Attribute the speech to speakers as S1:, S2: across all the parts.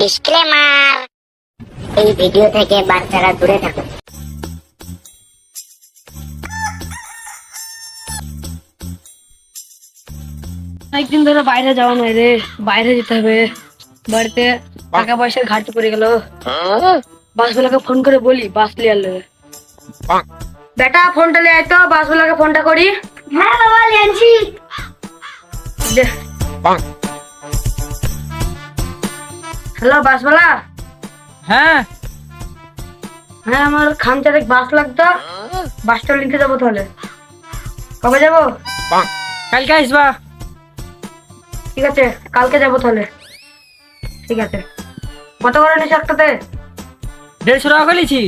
S1: Disclaimer এই video থেকে বাচ্চারা দূরে থাকুন
S2: একদিন ধরে বাইরে যাওয়া নাই রে। বাইরে যেতে হবে। বাড়িতে টাকা পয়সার ঘাটতি পড়ে গেল। বাসগুলোকে ফোন করে বলি বাস লিয়ে আনলে। বেটা ফোনটা লিয়ে আয় তো বাসগুলোকে ফোনটা করি।
S1: হ্যাঁ বাবা লেনছি
S2: দে। হ্যালো বাসওয়ালা?
S3: হ্যাঁ।
S2: হ্যাঁ আমার খামচারে বাস লাগতো। বাসটা নিতে যাব তাহলে। কবে যাব?
S3: কালকে আসবা।
S2: ঠিক আছে কালকে যাব তাহলে। ঠিক আছে। কত করে নিস একটাতে?
S3: দেড়শো টাকা করেছি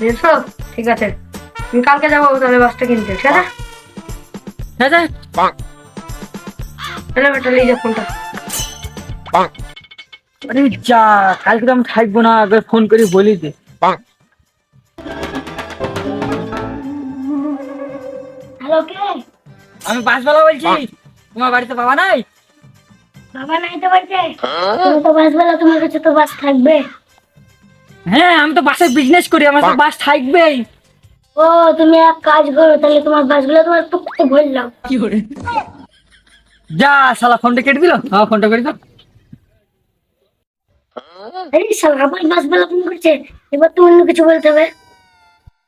S2: দেড়শো? ঠিক আছে। আমি কালকে যাব তাহলে বাসটা কিনতে ঠিক আছে?
S3: ঠিক আছে।
S2: তাহলে বেটা নিয়ে যা ফোনটা।
S3: আরে যা কালকে তো আমি থাকব না একবার ফোন করে বলি দে।
S1: হ্যালো কে?
S3: আমি বাসওয়ালা বলছি। তোমার বাড়িতে বাবা নাই?
S1: বাবা নাই তো বাড়িতে তুমি তো বাসবালা তোমার কাছে তো বাস থাকবে।
S3: হ্যাঁ আমি তো বাসের বিজনেস করি আমার তো বাস থাকবেই।
S1: ও তুমি এক কাজ করো তাহলে তোমার বাসগুলো তোমার টুকতে ভরলাম।
S3: যা শালা ফোনটা কেটে দিল? হ্যাঁ ফোনটা কেটে দিল
S1: এই শালা আমার বাস বেলা ফোন করছে। এবার তো অন্য কিছু বলতে হবে।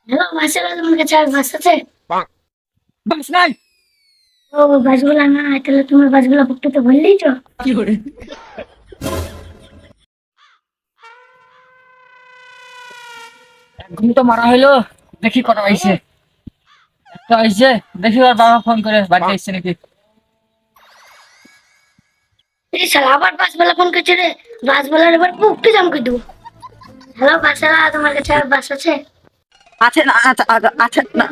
S1: হ্যালো বাসেরা তোমার কাছে আর বাস আছে?
S3: বাস নাই।
S1: ও বাসগুলো না তাহলে তোমার বাসগুলো টুকতে ভরলেই তো।
S3: এক ঘুম তো মারা হইল দেখি কটা হয়েছে একটা হয়েছে দেখি ওর বাবা ফোন করে বাড়িতে এসছে নাকি।
S1: এই শালা আবার বাস বেলা ফোন করছে রে। বাস বেলার এবার দেবো। হ্যালো বাসেরা তোমার কাছে বাস আছে?
S3: আছে না আচ্ছা আচ্ছা আচ্ছা না,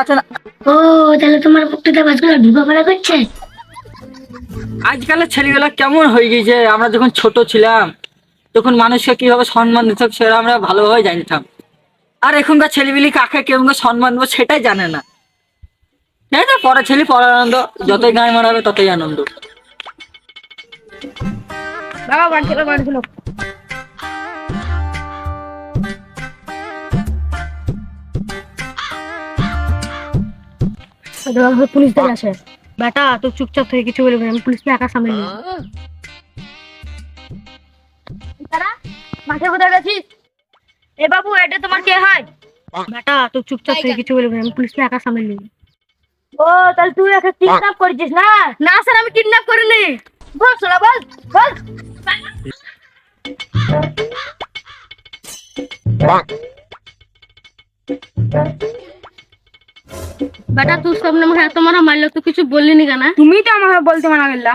S3: আচ্ছা না।
S1: ও তাহলে তোমার বাসগুলো ঢুকা পড়া করছে?
S3: আজকালের ছেলেগুলো কেমন হয়ে গেছে আমরা যখন ছোট ছিলাম তখন মানুষকে কীভাবে সম্মান দিত সেটা আমরা ভালোভাবে জানতাম। আর এখনকার ছেলেগুলি কাকে কেমন সম্মান দেবো সেটাই জানে না। ঠিক আছে পরে ছেলে পরে আনন্দ যতই গায়ে মারাবে ততই আনন্দ।
S2: বাবা পুলিশ আছে বেটা তো চুপচাপ থেকে কিছু বলবি আমি পুলিশকে একা সামনে তারা মাঠে কোথায় গেছিস? এ বাবু এটা তোমার কে হয়? বেটা তো চুপচাপ থেকে কিছু বলবি আমি পুলিশকে একা সামনে নিয়ে ও, তাহলে তুই একা কিডন্যাপ করেছিস না? না স্যার, আমি কিডন্যাপ করিনি। বল সোনা বেটা তুই আমাকে এত মারা মারলো তুই কিছু বললি নি কেন তুমি তো আমাকে বলতে মানা গেলা